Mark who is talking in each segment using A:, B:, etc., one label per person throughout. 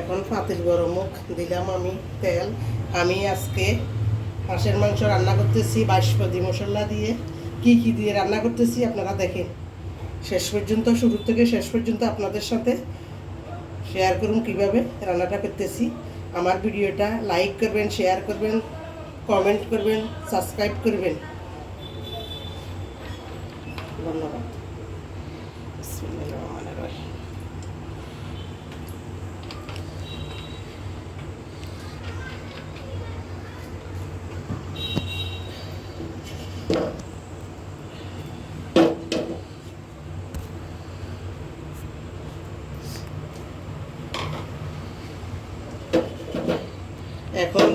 A: এখন পাতিল গরম মুখ দিলাম আমি তেল। আমি আজকে হাঁসের মাংস রান্না করতেছি বাইশপতি মশলা দিয়ে। কি কি দিয়ে রান্না করতেছি আপনারা দেখেন। শেষ পর্যন্ত, শুরু থেকে শেষ পর্যন্ত আপনাদের সাথে শেয়ার করুন কীভাবে রান্নাটা করতেছি। আমার ভিডিওটা লাইক করবেন শেয়ার করবেন কমেন্ট করবেন সাবস্ক্রাইব করবেন। ধন্যবাদ। এখন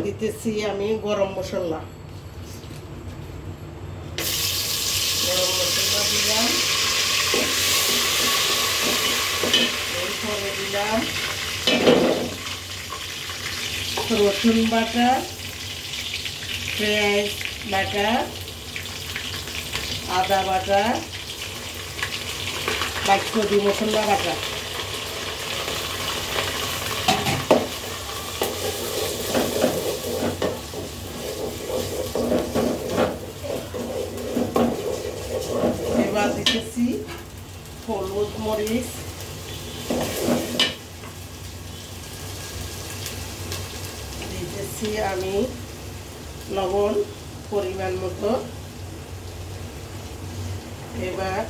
A: দিতেছি আমি গরম মশলা গরম মশলা দিলাম এরপরে দিলাম রসুন বাটা পেঁয়াজ বাটা আদা বাটা বাক্যদি মশলা বাটা। এবার দিতেছি হলুদ মরিচ। দিতেছি আমি লবণ পরিমাণ মতো। এবার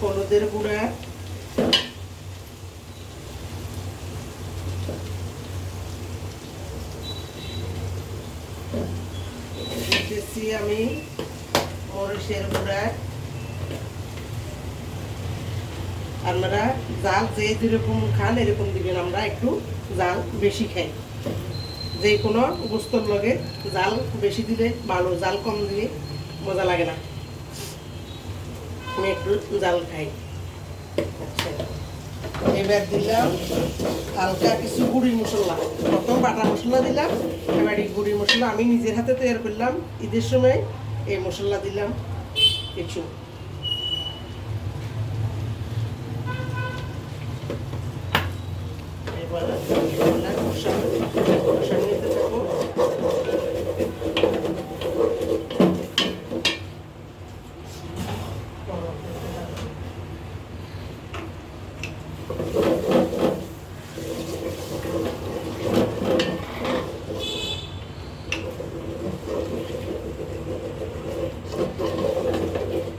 A: হলুদের গুঁড়া। দিতেছি আমি মরিচের গুঁড়া। আপনারা জাল যে যেরকম খান এরকম দিবেন, আমরা একটু জাল বেশি খাই। যে কোনো গোস্তর লগে জাল বেশি দিলে ভালো, জাল কম দিলে মজা লাগে না। আমি একটু জাল খাই। আচ্ছা। এবার দিলাম হালকা কিছু গুঁড়ি মশলা। প্রথম বাটা মশলা দিলাম, এবার এই গুঁড়ি মশলা আমি নিজের হাতে তৈরি করলাম। ঈদের সময় এই মশলা দিলাম কিছু এবার মশলা কষানো কষানো নিতে থাকব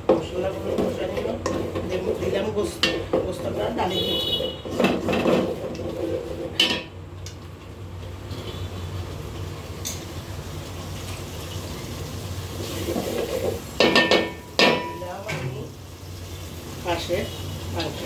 A: মশলাগুলো কষানো দেব- দিলাম গোস্ত গোস্তটা ডালি দিয়ে দিলাম আমি পাশের মাংস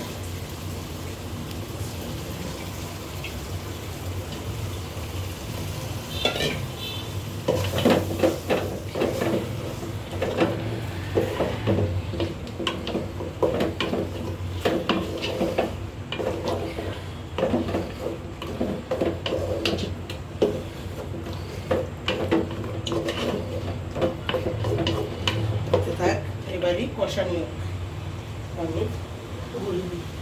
A: কষানো। আমি গুঁড়ি দিই